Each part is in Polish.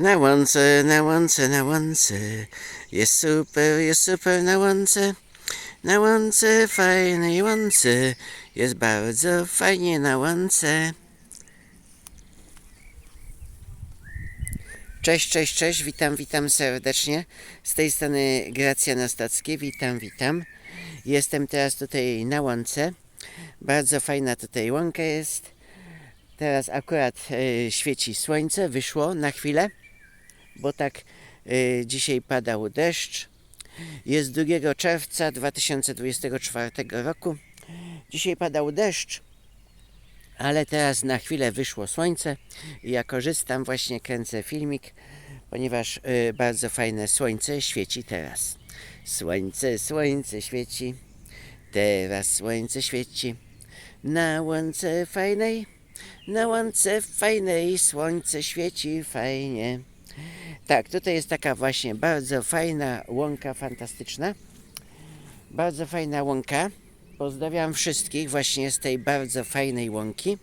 Na łące, na łące, na łące. Jest super, jest super na łące. Na łące, fajnej łące. Jest bardzo fajnie na łące. Cześć, cześć, cześć, witam, witam serdecznie. Z tej strony Gracja Nastackie, witam, witam. Jestem teraz tutaj na łące. Bardzo fajna tutaj łąka jest. Teraz akurat e, świeci słońce, wyszło na chwilę, bo tak e, dzisiaj padał deszcz. Jest 2 czerwca 2024 roku. Dzisiaj padał deszcz, ale teraz na chwilę wyszło słońce i ja korzystam, właśnie kręcę filmik, ponieważ e, bardzo fajne słońce świeci teraz. Słońce, słońce świeci, teraz słońce świeci. Na łące fajnej, na łące fajnej słońce świeci fajnie. Tak, tutaj jest taka właśnie bardzo fajna łąka, fantastyczna. Bardzo fajna łąka. Pozdrawiam wszystkich właśnie z tej bardzo fajnej łąki.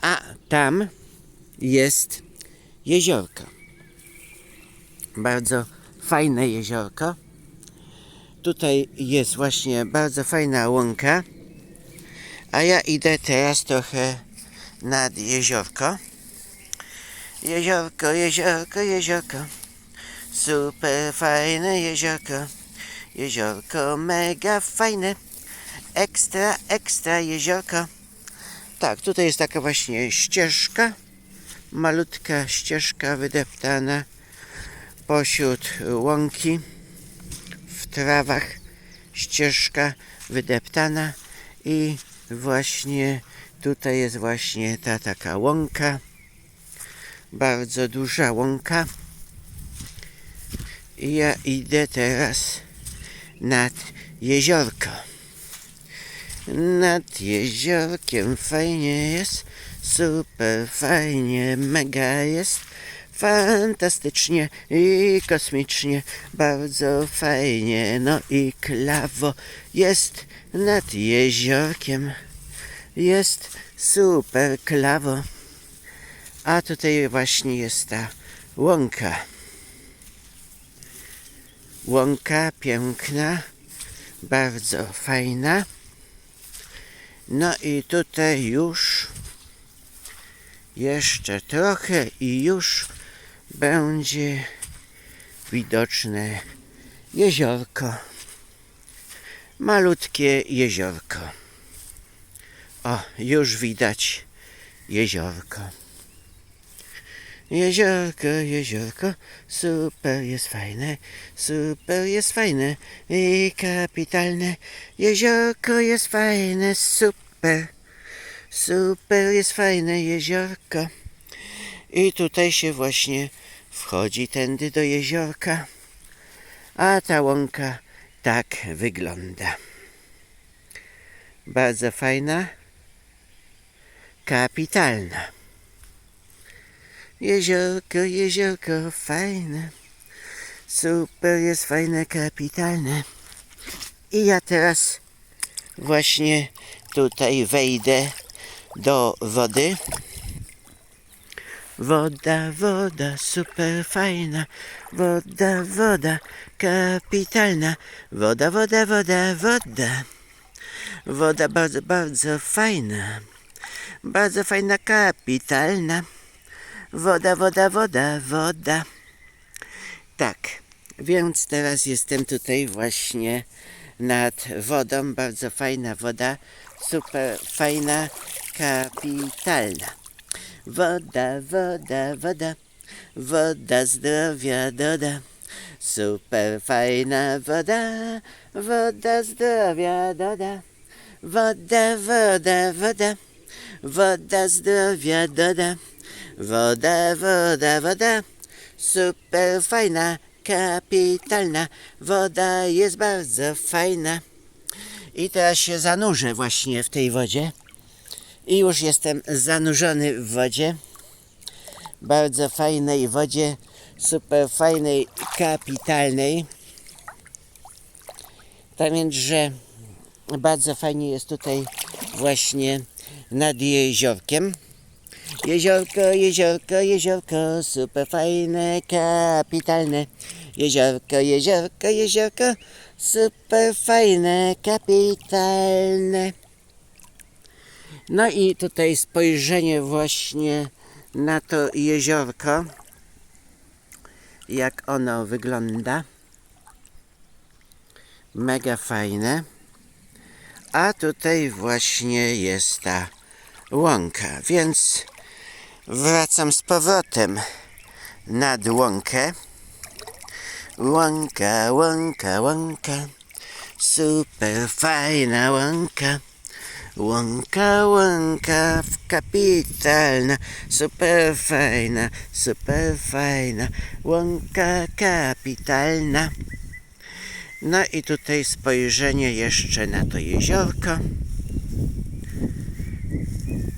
A tam jest jeziorko. Bardzo fajne jeziorko. Tutaj jest właśnie bardzo fajna łąka. A ja idę teraz trochę nad jeziorko. Jeziorko, jeziorko, jeziorko. Super fajne jeziorko. Jeziorko mega fajne. Ekstra, ekstra jeziorko. Tak, tutaj jest taka właśnie ścieżka. Malutka ścieżka wydeptana pośród łąki. W trawach ścieżka wydeptana i właśnie tutaj jest właśnie ta taka łąka. Bardzo duża łąka. Ja idę teraz nad jeziorko. Nad jeziorkiem fajnie jest, super fajnie, mega jest, fantastycznie i kosmicznie, bardzo fajnie, no i klawo jest nad jeziorkiem, jest super klawo. A tutaj właśnie jest ta łąka. Łąka piękna, bardzo fajna. No i tutaj już jeszcze trochę i już będzie widoczne jeziorko. Malutkie jeziorko. O, już widać jeziorko. Jeziorko, jeziorko, super jest fajne, super jest fajne i kapitalne. Jeziorko jest fajne, super, super jest fajne jeziorko. I tutaj się właśnie wchodzi tędy do jeziorka, a ta łąka tak wygląda. Bardzo fajna, kapitalna. Jeziorko, jeziorko, fajne. Super jest fajne, kapitalne. I ja teraz właśnie tutaj wejdę do wody. Woda, woda, super fajna. Woda, woda, kapitalna. Woda, woda, woda, woda. Woda bardzo, bardzo fajna. Bardzo fajna, kapitalna. Woda, woda, woda, woda. Tak, więc teraz jestem tutaj właśnie nad wodą. Bardzo fajna woda, super fajna, kapitalna. Woda, woda, woda, woda zdrowia doda. Super fajna woda, woda zdrowia doda. Woda, woda, woda, woda zdrowia doda. Woda, woda, woda, super fajna, kapitalna. Woda jest bardzo fajna. I teraz się zanurzę właśnie w tej wodzie. I już jestem zanurzony w wodzie. Bardzo fajnej wodzie, super fajnej, kapitalnej. Tak więc, że bardzo fajnie jest tutaj właśnie nad jeziorkiem. Jeziorko, jeziorko, jeziorko, super fajne, kapitalne. Jeziorko, jeziorko, jeziorko, super fajne, kapitalne. No i tutaj spojrzenie właśnie na to jeziorko, jak ono wygląda. Mega fajne. A tutaj właśnie jest ta łąka, więc wracam z powrotem nad łąkę. Łąka, łąka, łąka, super fajna łąka. Łąka, łąka, kapitalna, super fajna, super fajna, łąka kapitalna. No i tutaj spojrzenie jeszcze na to jeziorko.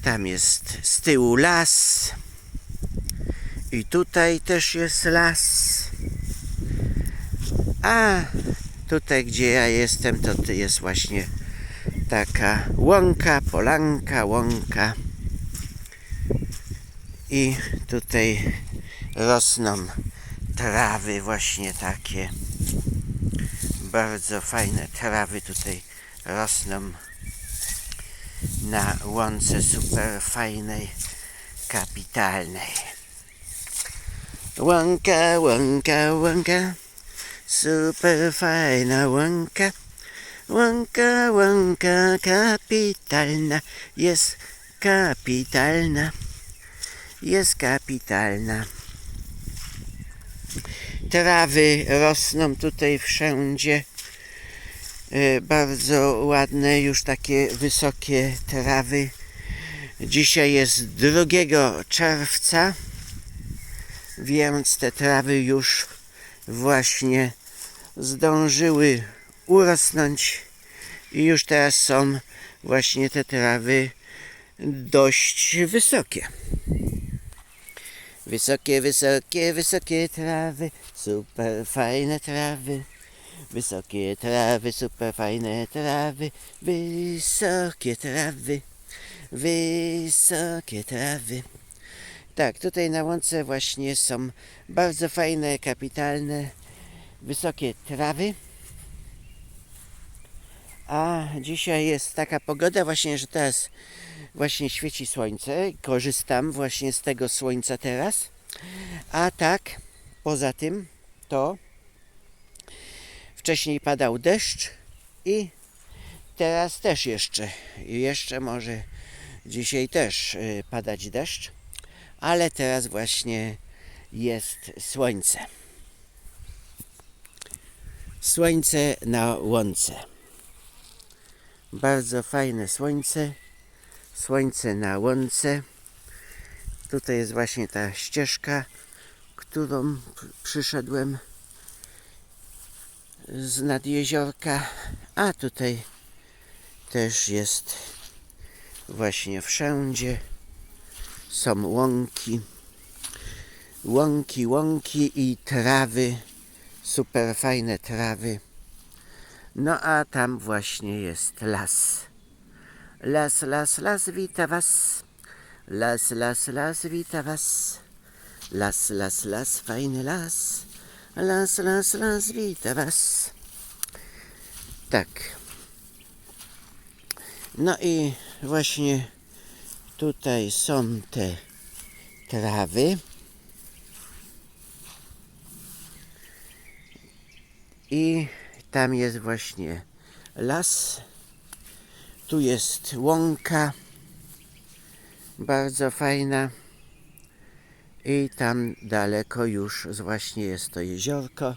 Tam jest z tyłu las. I tutaj też jest las. A tutaj, gdzie ja jestem, to jest właśnie taka łąka, polanka, łąka. I tutaj rosną trawy właśnie takie. Bardzo fajne trawy tutaj rosną na łące super fajnej, kapitalnej. Łąka, łąka, łąka, super fajna łąka. Łąka, łąka kapitalna, jest kapitalna, jest kapitalna. Trawy rosną tutaj wszędzie. E, Bardzo ładne, już takie wysokie trawy. Dzisiaj jest 2 czerwca, więc te trawy już właśnie zdążyły urosnąć i już teraz są właśnie te trawy dość wysokie. Wysokie, wysokie, wysokie trawy, super fajne trawy. Wysokie trawy, super fajne trawy, wysokie trawy, wysokie trawy. Tak, tutaj na łące właśnie są bardzo fajne, kapitalne, wysokie trawy. A dzisiaj jest taka pogoda właśnie, że teraz właśnie świeci słońce. Korzystam właśnie z tego słońca teraz. A tak, poza tym to wcześniej padał deszcz i teraz też jeszcze, jeszcze może dzisiaj też y, padać deszcz, ale teraz właśnie jest słońce. Słońce na łące. Bardzo fajne słońce. Słońce na łące. Tutaj jest właśnie ta ścieżka, którą przyszedłem z nad jeziorka. A tutaj też jest właśnie wszędzie. Są łąki. Łąki, łąki i trawy. Super fajne trawy. No a tam właśnie jest las. Las, las, las, wita was. Las, las, las, wita was. Las, las, las, fajny las. Las, las, las, wita was. Tak. No i właśnie tutaj są te trawy. I tam jest właśnie las. Tu jest łąka. Bardzo fajna. I tam daleko już właśnie jest to jeziorko.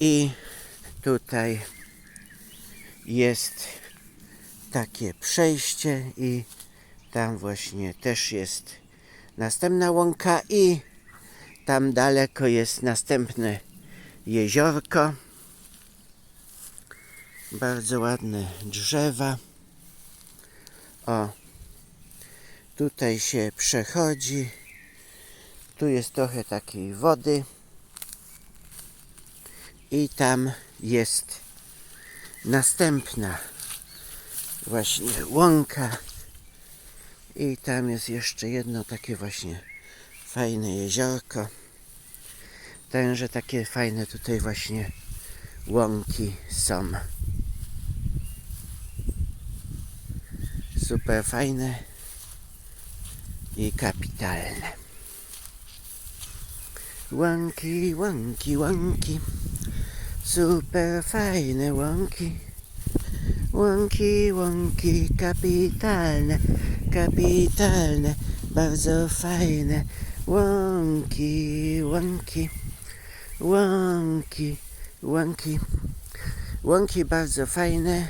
I tutaj jest takie przejście i tam właśnie też jest następna łąka i tam daleko jest następne jeziorko. Bardzo ładne drzewa. O, tutaj się przechodzi. Tu jest trochę takiej wody. I tam jest następna właśnie łąka. I tam jest jeszcze jedno takie właśnie fajne jeziorko. Także takie fajne tutaj właśnie łąki są. Super fajne i kapitalne. Łąki, łąki, łąki. Super fajne łąki. Łąki, łąki, kapitalne, kapitalne, bardzo fajne. Łąki, łąki, łąki, łąki. Łąki bardzo fajne,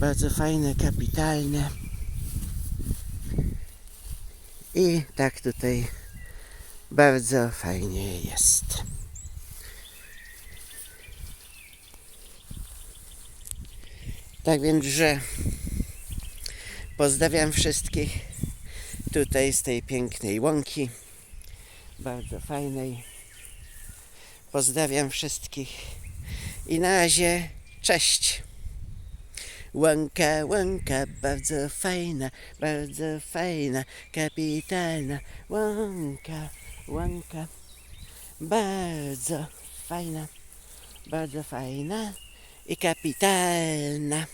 bardzo fajne, kapitalne. I tak tutaj bardzo fajnie jest. Tak więc, że pozdrawiam wszystkich tutaj z tej pięknej łąki, bardzo fajnej. Pozdrawiam wszystkich i na razie cześć. Łąka, łąka, bardzo fajna, bardzo fajna, kapitalna. Łąka, łąka, bardzo fajna, bardzo fajna i kapitalna.